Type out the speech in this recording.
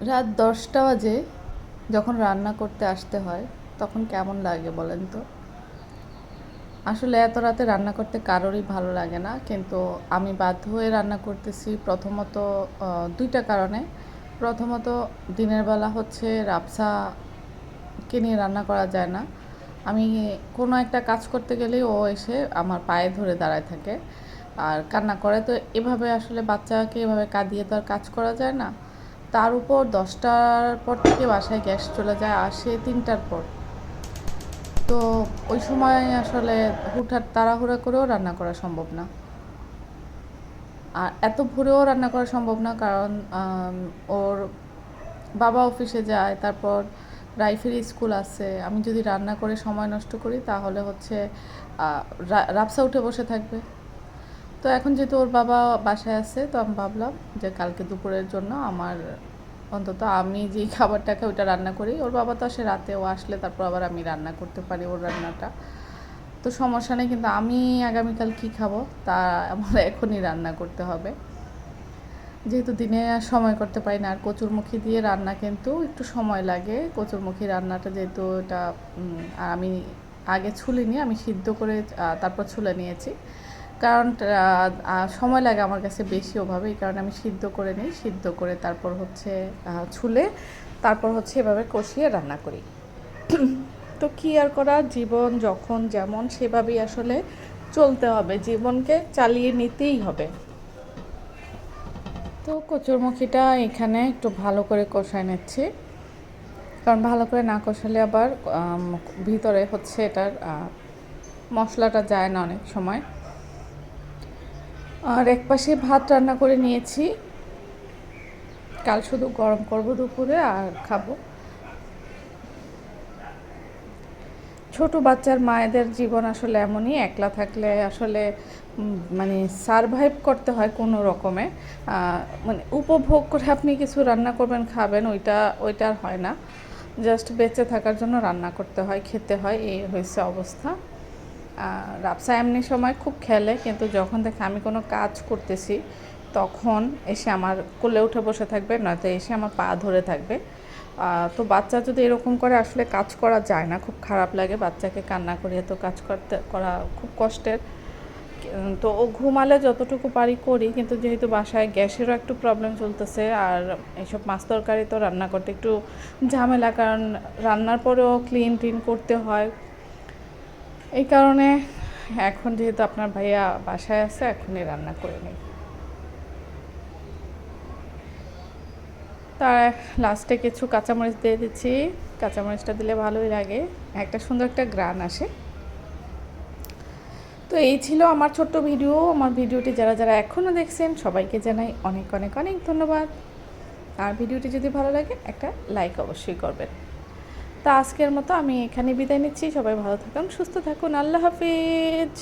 রাত দশটা বাজে যখন রান্না করতে আসতে হয়, তখন কেমন লাগে বলেন তো? আসলে এত রাতে রান্না করতে কারোরই ভালো লাগে না, কিন্তু আমি বাধ্য হয়ে রান্না করতেছি প্রথমত দুইটা কারণে। প্রথমত দিনের বেলা হচ্ছে রাবসাকে নিয়ে রান্না করা যায় না। আমি কোনো একটা কাজ করতে গেলেই ও এসে আমার পায়ে ধরে দাঁড়ায় থাকে। আর কান্না করে, তো এভাবে আসলে বাচ্চাকে এভাবে কাঁদিয়ে তো আর কাজ করা যায় না। তার উপর দশটার পর থেকে বাসায় গ্যাস চলে যায় আসে তিনটার পর। তো ওই সময় আসলে হুটহাট তাড়াহুড়া করেও রান্না করা সম্ভব না। আর এত ভোরেও রান্না করা সম্ভব না কারণ ওর বাবা অফিসে যায় তারপর রাইফের স্কুল আছে। আমি যদি রান্না করে সময় নষ্ট করি তাহলে হচ্ছে আহ, রা- রাবসা উঠে বসে থাকবে। তো এখন যেহেতু ওর বাবা বাসায় আছে, তো আমি ভাবলাম যে কালকে দুপুরের জন্য আমার অন্তত আমি যেই খাবারটা খাই ওইটা রান্না করি। ওর বাবা তো আসে রাতে, ও আসলে তারপর আবার আমি রান্না করতে পারি ওর রান্নাটা। তো সমস্যা নেই, কিন্তু আমি আগামীকাল কি খাব তা আমার এখনই রান্না করতে হবে। যেহেতু দিনে আর সময় করতে পারি না, আর কচুরমুখী দিয়ে রান্না কিন্তু একটু সময় লাগে। কচুরমুখী রান্নাটা যেহেতু এটা আমি আগে ছুলিনি, আমি সিদ্ধ করে তারপর ছুলে নিয়েছি। কারণ সময় লাগে আমার কাছে বেশি ওভাবে, এই কারণে আমি সিদ্ধ করে নিই। সিদ্ধ করে তারপর হচ্ছে ছুলে তারপর হচ্ছে এভাবে কষিয়ে রান্না করি। তো কি আর করা, জীবন যখন যেমন সেভাবেই আসলে চলতে হবে, জীবনকে চালিয়ে নিতেই হবে। তো কচুরমুখিটা এখানে একটু ভালো করে কষায় নিচ্ছি। কারণ ভালো করে না কষালে আবার ভিতরে হচ্ছে এটার মশলাটা যায় না অনেক সময়। আর এক পাশে ভাত রান্না করে নিয়েছি। কাল শুধু গরম করব দুপুরে আর খাব। ছোট বাচ্চার মায়েদের জীবন আসলে এমনই, একলা থাকলে আসলে মানে সারভাইভ করতে হয় কোনো রকমে। মানে উপভোগ করে আপনি কিছু রান্না করবেন, খাবেন, ওইটা ওইটা আর হয় না। জাস্ট বেঁচে থাকার জন্য রান্না করতে হয়, খেতে হয়, এই হয়েছে অবস্থা। রাবসা এমনি সময় খুব খেলে, কিন্তু যখন দেখে আমি কোনো কাজ করতেছি, তখন এসে আমার কোলে উঠে বসে থাকবে, নয়তো এসে আমার পা ধরে থাকবে। তো বাচ্চা যদি এরকম করে আসলে কাজ করা যায় না, খুব খারাপ লাগে। বাচ্চাকে কান্না করিয়ে তো কাজ করতে, করা খুব কষ্টের। তো ও ঘুমালে যতটুকু পারি করি, কিন্তু যেহেতু বাসায় গ্যাসেরও একটু প্রবলেম চলতেছে, আর এইসব মাছ তরকারি তো রান্না করতে একটু ঝামেলা, কারণ রান্নার পরেও ক্লিন টিন করতে হয়। এই কারণে এখন যেহেতু আপনার ভাইয়া বাসায় আছে, এখনই রান্না করে নিই। তার লাস্টে কিছু কাঁচামরিচ দিয়ে দিচ্ছি। কাঁচামরিচটা দিলে ভালোই লাগে। একটা সুন্দর একটা গ্রান আসে। তো এই ছিল আমার ছোট্ট ভিডিও। আমার ভিডিওটি যারা যারা এখনও দেখছেন, সবাইকে জানাই অনেক অনেক অনেক ধন্যবাদ। আর ভিডিওটি যদি ভালো লাগে, একটা লাইক অবশ্যই করবেন। তা আজকের মতো আমি এখানে বিদায় নিচ্ছি। সবাই ভালো থাকুন সুস্থ থাকুন। আল্লাহ হাফিজ।